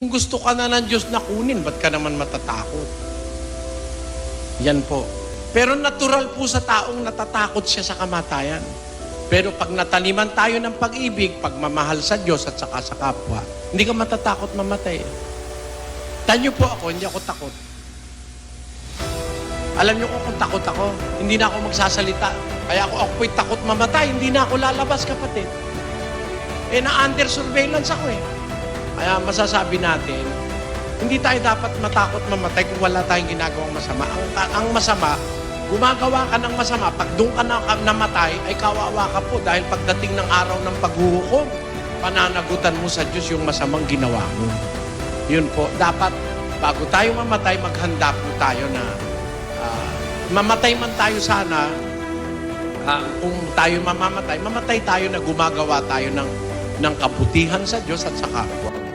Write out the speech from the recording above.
Kung gusto ka na ng Diyos na kunin, ba't ka naman matatakot? Yan po. Pero natural po sa taong natatakot siya sa kamatayan. Pero pag nataniman tayo ng pag-ibig, pagmamahal sa Diyos at saka sa kapwa, hindi ka matatakot mamatay. Tanyo po ako, hindi ako takot. Alam niyo ko kung takot ako, hindi na ako magsasalita. Kaya ako ako'y takot mamatay, hindi na ako lalabas kapatid. Eh na-under surveillance ako eh. Kaya masasabi natin, hindi tayo dapat matakot mamatay kung wala tayong ginagawang masama. Ang, ang masama, gumagawa ka ng masama, pag doon ka na, namatay, ay kawawa ka po dahil pagdating ng araw ng paghuhukom, pananagutan mo sa Diyos yung masamang ginawa mo. Yun po, dapat bago tayo mamatay, maghanda po tayo na ah, mamatay man tayo sana, ah, kung tayo mamamatay, mamatay tayo na gumagawa tayo ng, ng kabutihan sa Diyos at sa kapwa.